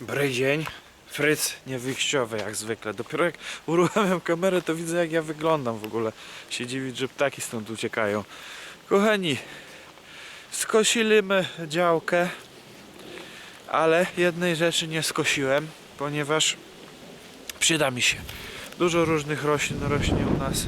Dobry dzień. Fryc niewyjściowy jak zwykle. Dopiero jak uruchamiam kamerę, to widzę jak ja wyglądam w ogóle. Się dziwić, że ptaki stąd uciekają. Kochani, skosiliśmy działkę, ale jednej rzeczy nie skosiłem, ponieważ przyda mi się. Dużo różnych roślin rośnie u nas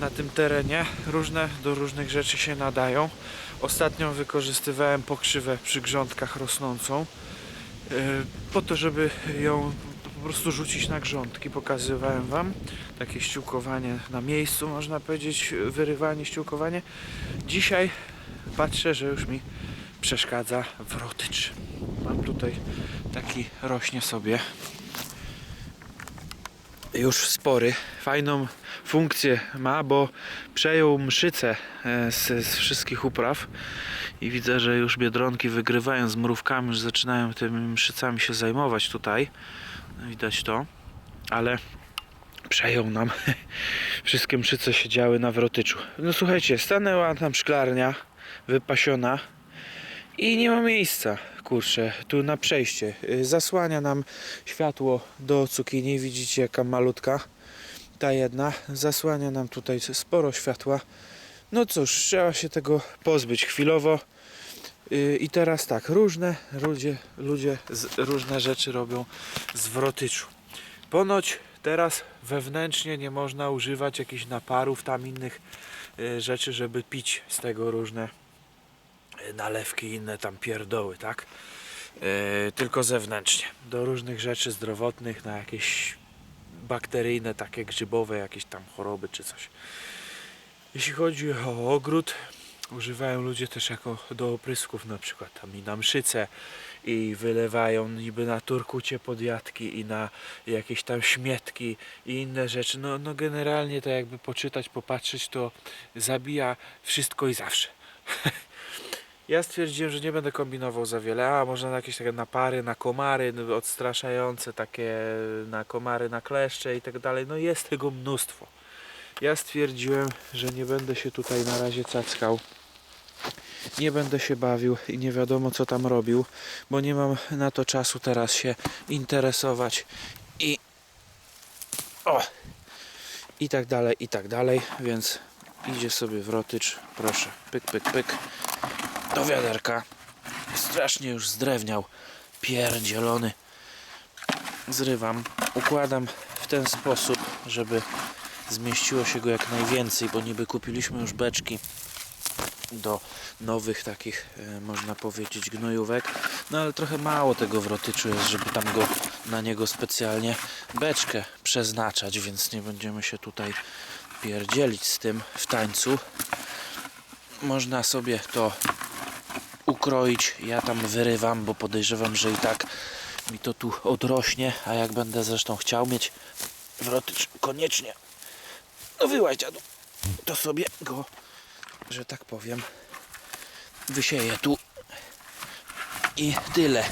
na tym terenie. Różne do różnych rzeczy się nadają. Ostatnio wykorzystywałem pokrzywę przy grządkach rosnącą. Yy, po to, żeby ją po prostu rzucić na grządki, pokazywałem Wam takie ściółkowanie na miejscu, można powiedzieć, wyrywanie, ściółkowanie. Dzisiaj patrzę, że już mi przeszkadza wrotycz. Mam tutaj taki rośnie sobie już spory. Fajną funkcję ma, bo przejął mszycę e, z, z wszystkich upraw i widzę, że już biedronki wygrywają z mrówkami, już zaczynają tymi mszycami się zajmować tutaj. Widać to, ale przejął nam wszystkie mszyce siedziały na wrotyczu. No słuchajcie, stanęła tam szklarnia wypasiona i nie ma miejsca, kurczę, tu na przejście. Y, Zasłania nam światło do cukinii, widzicie jaka malutka ta jedna. Zasłania nam tutaj sporo światła. No cóż, trzeba się tego pozbyć chwilowo. Y, I teraz tak, różne ludzie, ludzie z, różne rzeczy robią z wrotyczu. Ponoć teraz wewnętrznie nie można używać jakichś naparów, tam innych y, rzeczy, żeby pić z tego różne y, nalewki, inne tam pierdoły, tak? Tylko zewnętrznie. Do różnych rzeczy zdrowotnych, na jakieś bakteryjne, takie grzybowe, jakieś tam choroby czy coś. Jeśli chodzi o ogród, używają ludzie też jako do oprysków na przykład tam i na mszyce i wylewają niby na turkucie podjadki i na jakieś tam śmietki i inne rzeczy. No, no generalnie to jakby poczytać, popatrzeć to zabija wszystko i zawsze. Ja stwierdziłem, że nie będę kombinował za wiele. A można na jakieś takie napary, na komary no, odstraszające, takie na komary, na kleszcze i tak dalej. No jest tego mnóstwo. Ja stwierdziłem, że nie będę się tutaj na razie cackał. Nie będę się bawił i nie wiadomo co tam robił, bo nie mam na to czasu teraz się interesować i o i tak dalej, i tak dalej, więc idzie sobie wrotycz, proszę, pyk, pyk, pyk do wiaderka. Strasznie już zdrewniał, pierdzielony. Zrywam, układam w ten sposób, żeby zmieściło się go jak najwięcej, bo niby kupiliśmy już beczki do nowych takich, e, można powiedzieć, gnojówek. No ale trochę mało tego wrotyczu jest, żeby tam go na niego specjalnie beczkę przeznaczać, więc nie będziemy się tutaj pierdzielić z tym w tańcu. Można sobie to ukroić. Ja tam wyrywam, bo podejrzewam, że i tak mi to tu odrośnie, a jak będę zresztą chciał mieć wrotycz koniecznie no wyłaź dziadu, to sobie go, że tak powiem, wysieję tu i tyle.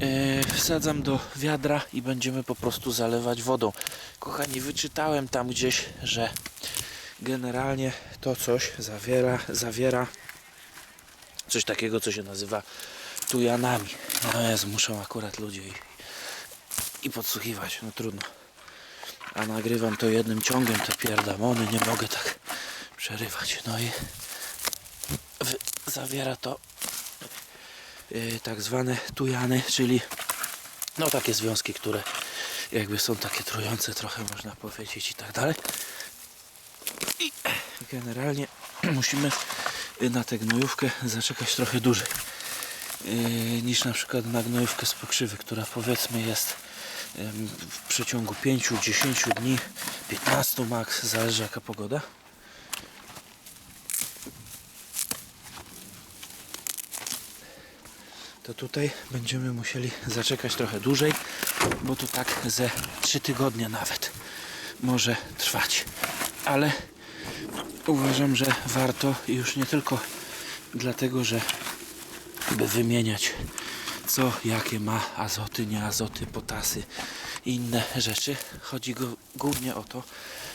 Yy, wsadzam do wiadra i będziemy po prostu zalewać wodą. Kochani, wyczytałem tam gdzieś, że generalnie to coś zawiera, zawiera coś takiego, co się nazywa tujanami. No jest, muszą akurat ludzie i, i podsłuchiwać, no trudno. A nagrywam to jednym ciągiem, te pierdamony, nie mogę tak przerywać. No i zawiera to yy, tak zwane tujany, czyli no takie związki, które jakby są takie trujące trochę można powiedzieć i tak dalej. I generalnie musimy na tę gnojówkę zaczekać trochę dłużej yy, niż na przykład na gnojówkę z pokrzywy, która powiedzmy jest w przeciągu 5-10 dni, 15 max, zależy jaka pogoda. To tutaj będziemy musieli zaczekać trochę dłużej, bo to tak ze 3 tygodnie nawet może trwać. Ale uważam, że warto już nie tylko dlatego, że by wymieniać co, jakie ma azoty, nie azoty, potasy i inne rzeczy. Chodzi go, głównie o to,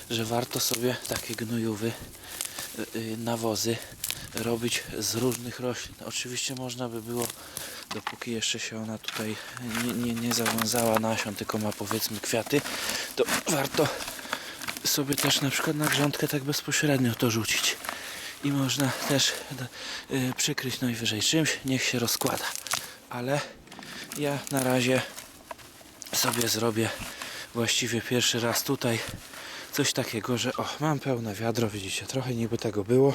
że warto sobie takie gnojówy, y, nawozy robić z różnych roślin. Oczywiście można by było dopóki jeszcze się ona tutaj nie, nie, nie nasion, tylko ma powiedzmy kwiaty, to warto sobie też na przykład na grządkę tak bezpośrednio to rzucić. I można też y, przykryć najwyżej czymś, niech się rozkłada. Ale ja na razie sobie zrobię właściwie pierwszy raz tutaj coś takiego, że o, mam pełne wiadro, widzicie, trochę niby tego było,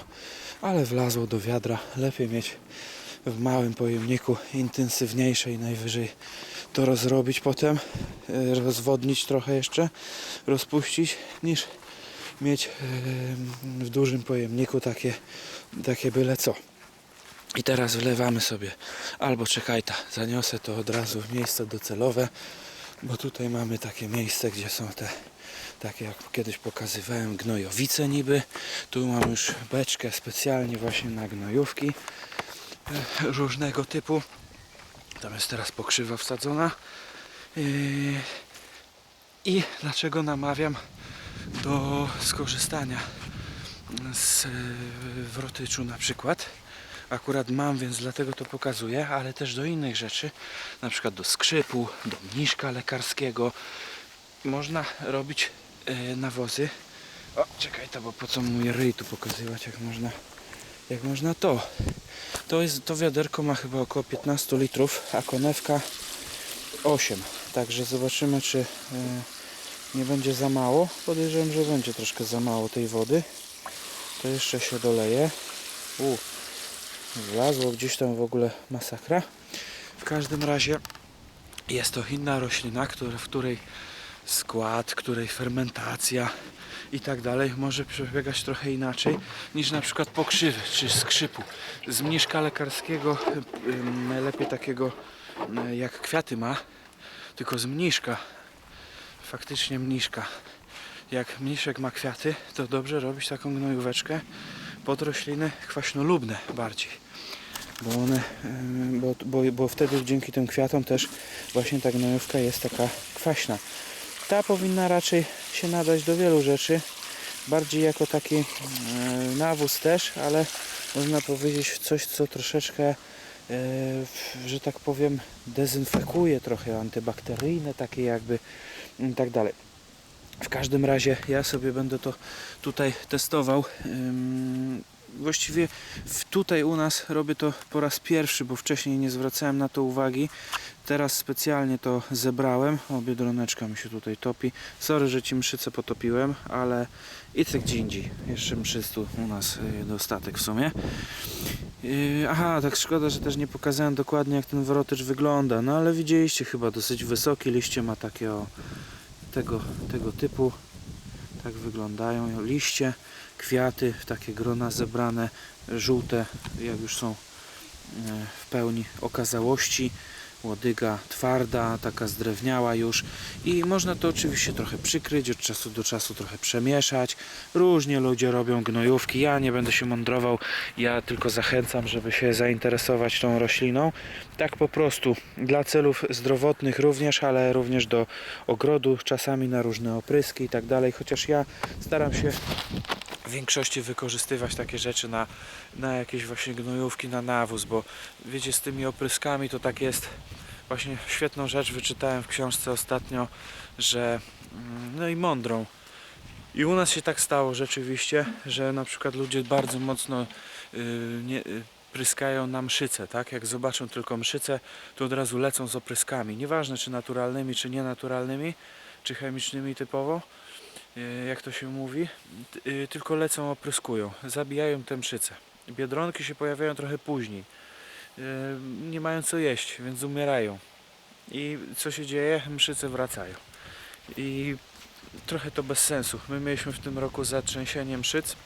ale wlazło do wiadra. Lepiej mieć w małym pojemniku intensywniejsze i najwyżej to rozrobić potem, e, rozwodnić trochę jeszcze, rozpuścić, niż mieć e, w dużym pojemniku takie, takie byle co. I teraz wlewamy sobie, albo czekaj ta, zaniosę to od razu w miejsce docelowe, bo tutaj mamy takie miejsce, gdzie są te takie jak kiedyś pokazywałem gnojowice niby. Tu mam już beczkę specjalnie właśnie na gnojówki e, różnego typu. Tam jest teraz pokrzywa wsadzona. Yy, I dlaczego namawiam do skorzystania z yy, wrotyczu na przykład. Akurat mam, więc dlatego to pokazuję, ale też do innych rzeczy, na przykład do skrzypu, do mniszka lekarskiego. Można robić yy, nawozy. O, czekaj to, bo po co mój ryj tu pokazywać, jak można, jak można to. To jest, to wiaderko ma chyba około 15 litrów, a konewka 8. Także zobaczymy, czy e, nie będzie za mało. Podejrzewam, że będzie troszkę za mało tej wody. To jeszcze się doleje. Wlazło gdzieś tam w ogóle masakra. W każdym razie jest to inna roślina, w której skład, której fermentacja i tak dalej może przebiegać trochę inaczej niż na przykład pokrzywy czy skrzypu. Z mniszka lekarskiego najlepiej takiego jak kwiaty ma, tylko z mniszka. Faktycznie mniszka. Jak mniszek ma kwiaty, to dobrze robić taką gnojóweczkę pod rośliny kwaśnolubne bardziej. Bo one, bo, bo, bo wtedy dzięki tym kwiatom też właśnie ta gnojówka jest taka kwaśna. Ta powinna raczej się nadać do wielu rzeczy. Bardziej jako taki nawóz też, ale można powiedzieć coś, co troszeczkę, e, że tak powiem, dezynfekuje trochę antybakteryjne, takie jakby i tak dalej. W każdym razie ja sobie będę to tutaj testował. Właściwie tutaj u nas robię to po raz pierwszy, bo wcześniej nie zwracałem na to uwagi. Teraz specjalnie to zebrałem. O, biedroneczka mi się tutaj topi. Sorry, że ci mszycę potopiłem, ale i tak gdzie indziej. Jeszcze mszyc tu u nas y, dostatek w sumie. Yy, aha, tak szkoda, że też nie pokazałem dokładnie jak ten wrotycz wygląda. No ale widzieliście chyba dosyć wysokie liście ma takie o tego, tego typu. Tak wyglądają liście, kwiaty, takie grona zebrane, żółte, jak już są e, w pełni okazałości. Łodyga twarda, taka zdrewniała już i można to oczywiście trochę przykryć, od czasu do czasu trochę przemieszać. Różnie ludzie robią gnojówki, ja nie będę się mądrował, ja tylko zachęcam, żeby się zainteresować tą rośliną. Tak po prostu, dla celów zdrowotnych również, ale również do ogrodu, czasami na różne opryski i tak dalej, chociaż ja staram się w większości wykorzystywać takie rzeczy na, na jakieś właśnie gnojówki, na nawóz, bo wiecie, z tymi opryskami to tak jest. Właśnie świetną rzecz wyczytałem w książce ostatnio, że mm, no i mądrą. I u nas się tak stało rzeczywiście, że na przykład ludzie bardzo mocno yy, nie, yy, pryskają na mszyce, tak? Jak zobaczą tylko mszyce, to od razu lecą z opryskami. Nieważne czy naturalnymi, czy nienaturalnymi, czy chemicznymi typowo e, jak to się mówi, y, tylko lecą, opryskują, zabijają te mszyce. Biedronki się pojawiają trochę później. Y, Nie mają co jeść, więc umierają. I co się dzieje? Mszyce wracają. I trochę to bez sensu. My mieliśmy w tym roku zatrzęsienie mszyc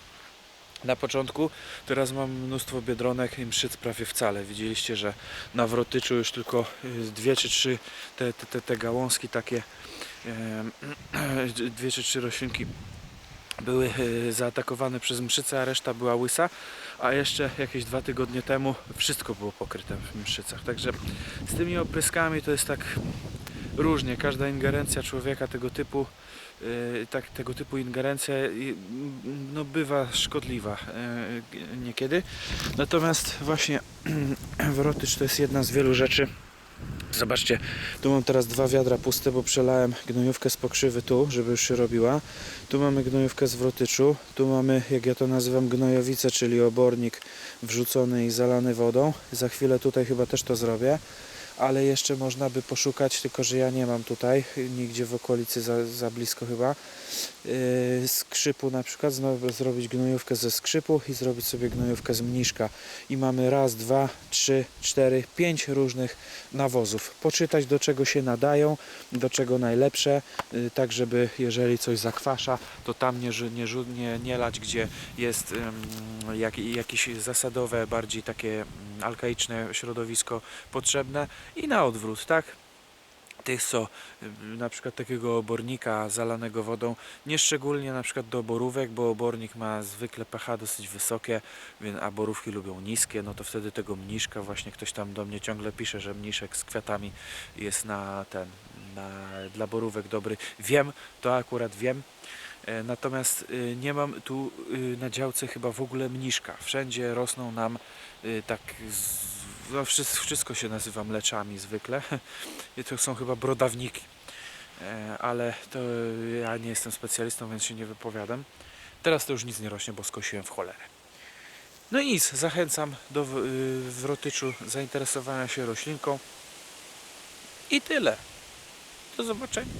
na początku. Teraz mam mnóstwo biedronek i mszyc prawie wcale. Widzieliście, że na wrotyczu już tylko y, dwie czy trzy te, te, te, te gałązki takie em, dwie czy trzy roślinki były zaatakowane przez mszycę, a reszta była łysa, a jeszcze jakieś dwa tygodnie temu wszystko było pokryte w mszycach. Także z tymi opryskami to jest tak różnie. Każda ingerencja człowieka tego typu y, tak, tego typu ingerencja y, no, bywa szkodliwa y, niekiedy. Natomiast właśnie wrotycz to jest jedna z wielu rzeczy. Zobaczcie, tu mam teraz dwa wiadra puste, bo przelałem gnojówkę z pokrzywy tu, żeby już się robiła. Tu mamy gnojówkę z wrotyczu, tu mamy, jak ja to nazywam, gnojowicę, czyli obornik wrzucony i zalany wodą. Za chwilę tutaj chyba też to zrobię, ale jeszcze można by poszukać, tylko że ja nie mam tutaj, nigdzie w okolicy za, za blisko chyba, skrzypu na przykład, znowu zrobić gnojówkę ze skrzypu i zrobić sobie gnojówkę z mniszka. I mamy raz, dwa, trzy, cztery, pięć różnych nawozów. Poczytać do czego się nadają, do czego najlepsze, yy, tak żeby jeżeli coś zakwasza, to tam nie, nie, nie, nie lać, gdzie jest jak, jakieś zasadowe, bardziej takie mm, alkaiczne środowisko potrzebne i na odwrót, tak? Tych, co y, na przykład takiego obornika zalanego wodą, nie szczególnie na przykład do borówek, bo obornik ma zwykle pH dosyć wysokie, a borówki lubią niskie, no to wtedy tego mniszka właśnie ktoś tam do mnie ciągle pisze, że mniszek z kwiatami jest na ten, na, dla borówek dobry. Wiem, to akurat wiem. E, Natomiast y, nie mam tu y, na działce chyba w ogóle mniszka. Wszędzie rosną nam tak, z, wszystko, wszystko się nazywa mleczami zwykle. I to są chyba brodawniki. E, Ale to ja nie jestem specjalistą, więc się nie wypowiadam. Teraz to już nic nie rośnie, bo skosiłem w cholerę. No i nic, zachęcam do y, wrotyczu zainteresowania się roślinką. I tyle. Do zobaczenia.